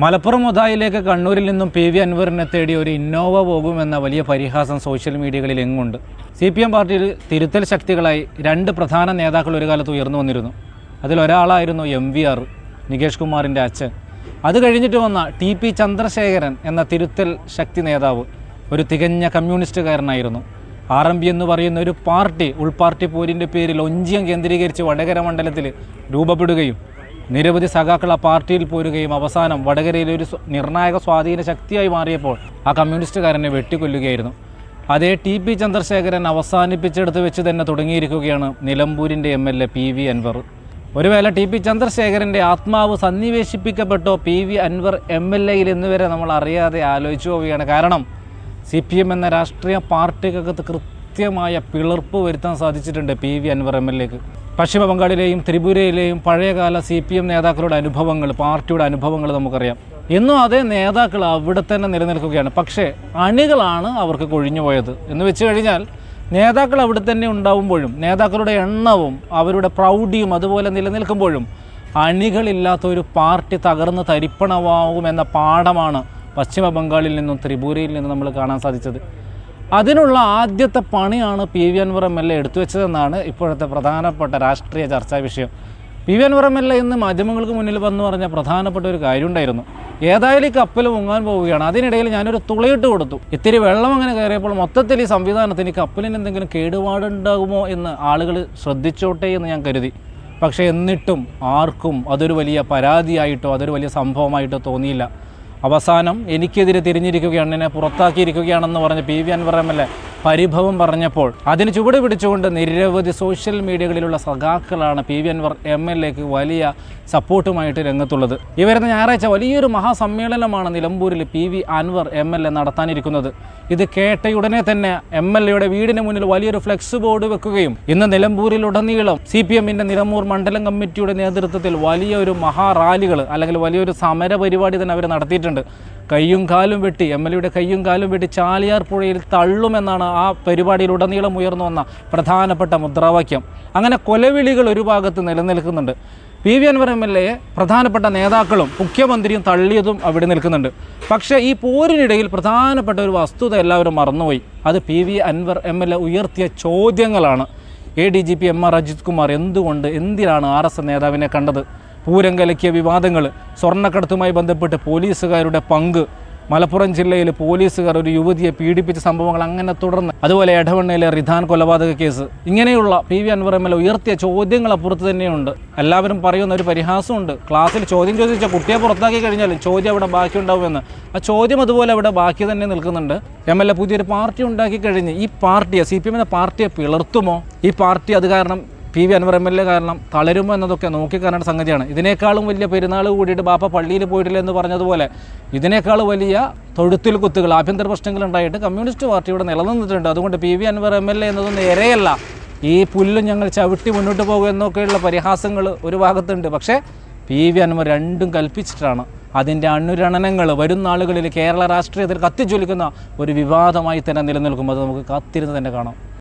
മലപ്പുറം മുതായിലേക്ക് കണ്ണൂരിൽ നിന്നും P V അൻവറിനെ തേടി ഒരു ഇന്നോവ പോകുമെന്ന വലിയ പരിഹാസം സോഷ്യൽ മീഡിയകളിൽ എങ്ങുണ്ട്? സി പി എം പാർട്ടിയിൽ തിരുത്തൽ ശക്തികളായി രണ്ട് പ്രധാന നേതാക്കൾ ഒരു കാലത്ത് ഉയർന്നു വന്നിരുന്നു. അതിലൊരാളായിരുന്നു എം വി ആർ നികേഷ് കുമാറിന്റെ അച്ഛൻ. അത് കഴിഞ്ഞിട്ട് വന്ന ടി പി ചന്ദ്രശേഖരൻ എന്ന തിരുത്തൽ ശക്തി നേതാവ് ഒരു തികഞ്ഞ കമ്മ്യൂണിസ്റ്റുകാരനായിരുന്നു. ആർ എം പി എന്ന് പറയുന്ന ഒരു പാർട്ടി ഉൾപാർട്ടി പോരിന്റെ പേരിൽ ഒഞ്ചിയം കേന്ദ്രീകരിച്ച് വടകര മണ്ഡലത്തിൽ രൂപപ്പെടുകയും നിരവധി സഖാക്കൾ ആ പാർട്ടിയിൽ പോരുകയും അവസാനം വടകരയിൽ ഒരു നിർണായക സ്വാധീന ശക്തിയായി മാറിയപ്പോൾ ആ കമ്മ്യൂണിസ്റ്റുകാരനെ വെട്ടിക്കൊല്ലുകയായിരുന്നു. അതേ ടി പി ചന്ദ്രശേഖരൻ അവസാനിപ്പിച്ചെടുത്ത് വെച്ച് തന്നെ തുടങ്ങിയിരിക്കുകയാണ് നിലമ്പൂരിന്റെ M L A P V Anvar. ഒരു വേള ടി പി ചന്ദ്രശേഖരന്റെ ആത്മാവ് സന്നിവേശിപ്പിക്കപ്പെട്ടോ. P V Anvar M L എയിൽ എന്നുവരെ നമ്മൾ അറിയാതെ ആലോചിച്ചു പോവുകയാണ്. കാരണം സി പി എം എന്ന രാഷ്ട്രീയ പാർട്ടിക്കകത്ത് കൃത്യമായ പിളർപ്പ് വരുത്താൻ സാധിച്ചിട്ടുണ്ട് P V Anvar M L എക്ക്. പശ്ചിമ ബംഗാളിലെയും ത്രിപുരയിലെയും പഴയകാല സി പി എം നേതാക്കളുടെ അനുഭവങ്ങൾ പാർട്ടിയുടെ അനുഭവങ്ങൾ നമുക്കറിയാം. ഇന്നും അതേ നേതാക്കൾ അവിടെ തന്നെ നിലനിൽക്കുകയാണ്. പക്ഷേ അണികളാണ് അവർക്ക് കൊഴിഞ്ഞു പോയത്. എന്ന് വെച്ച് കഴിഞ്ഞാൽ നേതാക്കൾ അവിടെ തന്നെ ഉണ്ടാവുമ്പോഴും നേതാക്കളുടെ എണ്ണവും അവരുടെ പ്രൗഢിയും അതുപോലെ നിലനിൽക്കുമ്പോഴും അണികളില്ലാത്ത ഒരു പാർട്ടി തകർന്ന് തരിപ്പണമാകുമെന്ന പാഠമാണ് പശ്ചിമ ബംഗാളിൽ നിന്നും ത്രിപുരയിൽ നിന്നും നമ്മൾ കാണാൻ സാധിച്ചത്. അതിനുള്ള ആദ്യത്തെ പണിയാണ് P V Anvar M L A എടുത്തു വെച്ചതെന്നാണ് ഇപ്പോഴത്തെ പ്രധാനപ്പെട്ട രാഷ്ട്രീയ ചർച്ചാ വിഷയം. P V Anvar M L A ഇന്ന് മാധ്യമങ്ങൾക്ക് മുന്നിൽ വന്നു പറഞ്ഞ പ്രധാനപ്പെട്ട ഒരു കാര്യം ഉണ്ടായിരുന്നു ഏതായാലും ഈ കപ്പൽ മുങ്ങാൻ പോവുകയാണ്. അതിനിടയിൽ ഞാനൊരു തുളയിട്ട് കൊടുത്തു. ഇത്തിരി വെള്ളം അങ്ങനെ കയറിയപ്പോൾ മൊത്തത്തിൽ ഈ സംവിധാനത്തിന് ഈ കപ്പലിന് എന്തെങ്കിലും കേടുപാടുണ്ടാകുമോ എന്ന് ആളുകൾ ശ്രദ്ധിച്ചോട്ടെ എന്ന് ഞാൻ കരുതി. പക്ഷേ എന്നിട്ടും ആർക്കും അതൊരു വലിയ പരാതിയായിട്ടോ അതൊരു വലിയ സംഭവമായിട്ടോ തോന്നിയില്ല. അവസാനം എനിക്കെതിരെ തിരിഞ്ഞിരിക്കുകയാണ് എന്നെ പുറത്താക്കിയിരിക്കുകയാണെന്ന് പറഞ്ഞ് P V Anvar M L A. പരിഭവം പറഞ്ഞപ്പോൾ അതിന് ചുവട് പിടിച്ചുകൊണ്ട് നിരവധി സോഷ്യൽ മീഡിയകളിലുള്ള സഖാക്കളാണ് P V Anvar M L എക്ക് വലിയ സപ്പോർട്ടുമായിട്ട് രംഗത്തുള്ളത്. ഈ ഞായറാഴ്ച വലിയൊരു മഹാസമ്മേളനമാണ് നിലമ്പൂരിൽ P V Anvar M L A നടത്താനിരിക്കുന്നത്. ഇത് കേട്ടയുടനെ തന്നെ എം എൽ എയുടെ വീടിന് മുന്നിൽ വലിയൊരു ഫ്ലെക്സ് ബോർഡ് വെക്കുകയും ഇന്ന് നിലമ്പൂരിലുടനീളം സി പി എമ്മിന്റെ നിലമ്പൂർ മണ്ഡലം കമ്മിറ്റിയുടെ നേതൃത്വത്തിൽ വലിയൊരു മഹാറാലികൾ അല്ലെങ്കിൽ വലിയൊരു സമര പരിപാടി തന്നെ അവർ നടത്തിയിട്ടുണ്ട്. കയ്യും കാലും വെട്ടി എം എൽ എയുടെ കയ്യും കാലും വെട്ടി ചാലിയാർ പുഴയിൽ തള്ളുമെന്നാണ് ആ പരിപാടിയിലുടനീളം ഉയർന്നു വന്ന പ്രധാനപ്പെട്ട മുദ്രാവാക്യം. അങ്ങനെ കൊലവിളികൾ ഒരു ഭാഗത്ത് നിലനിൽക്കുന്നുണ്ട്. P V Anvar M L എയെ പ്രധാനപ്പെട്ട നേതാക്കളും മുഖ്യമന്ത്രിയും തള്ളിയതും അവിടെ നിൽക്കുന്നുണ്ട്. പക്ഷേ ഈ പോരിനിടയിൽ പ്രധാനപ്പെട്ട ഒരു വസ്തുത എല്ലാവരും മറന്നുപോയി. അത് P V Anvar M L A ഉയർത്തിയ ചോദ്യങ്ങളാണ്. A D G P M R Ajith Kumar എന്തുകൊണ്ട് എന്തിനാണ് ആർ എസ് നേതാവിനെ കണ്ടത്? പൂരം കലക്കിയ വിവാദങ്ങൾ സ്വർണക്കടത്തുമായി ബന്ധപ്പെട്ട് പോലീസുകാരുടെ പങ്ക്. മലപ്പുറം ജില്ലയിൽ പോലീസുകാർ ഒരു യുവതിയെ പീഡിപ്പിച്ച സംഭവങ്ങൾ അങ്ങനെ തുടർന്ന്. അതുപോലെ എടവണ്ണയിലെ റിധാൻ കൊലപാതക കേസ്. ഇങ്ങനെയുള്ള P V Anvar M L ഉയർത്തിയ ചോദ്യങ്ങൾ അപ്പുറത്ത് തന്നെയുണ്ട്. എല്ലാവരും പറയുന്ന ഒരു പരിഹാസമുണ്ട്. ക്ലാസ്സിൽ ചോദ്യം ചോദിച്ച കുട്ടിയെ പുറത്താക്കി കഴിഞ്ഞാൽ ചോദ്യം അവിടെ ബാക്കിയുണ്ടാവുമെന്ന് ആ ചോദ്യം അതുപോലെ അവിടെ ബാക്കി തന്നെ നിൽക്കുന്നുണ്ട്. എം എൽ എ പുതിയൊരു പാർട്ടി ഉണ്ടാക്കി കഴിഞ്ഞ് ഈ പാർട്ടിയെ സി പി എമ്മിന്റെ പാർട്ടിയെ പിളർത്തുമോ? ഈ പാർട്ടി അത് കാരണം P V Anvar M L A കാരണം തളരുമോ എന്നതൊക്കെ നോക്കിക്കാണേണ്ട സംഗതിയാണ്. ഇതിനേക്കാളും വലിയ പെരുന്നാൾ കൂടിയിട്ട് ബാപ്പ പള്ളിയിൽ പോയിട്ടില്ല എന്ന് പറഞ്ഞതുപോലെ ഇതിനേക്കാൾ വലിയ തൊഴുത്തിൽ കുത്തുകൾ ആഭ്യന്തര പ്രശ്നങ്ങൾ ഉണ്ടായിട്ട് കമ്മ്യൂണിസ്റ്റ് പാർട്ടി ഇവിടെ നിലനിന്നിട്ടുണ്ട്. അതുകൊണ്ട് P V Anvar M L A എന്നതൊന്നും നേരെയല്ല ഈ പുല്ലും ഞങ്ങൾ ചവിട്ടി മുന്നോട്ട് പോകും എന്നൊക്കെയുള്ള പരിഹാസങ്ങൾ ഒരു ഭാഗത്തുണ്ട്. പക്ഷേ പി വി അൻവർ രണ്ടും കൽപ്പിച്ചിട്ടാണ് അതിന്റെ അനുരണനങ്ങൾ വരും നാളുകളിൽ കേരള രാഷ്ട്രീയത്തിൽ കത്തിജ്വലിക്കുന്ന ഒരു വിവാദമായി തന്നെ നിലനിൽക്കും. അത് നമുക്ക് കാത്തിരുന്ന് തന്നെ കാണാം.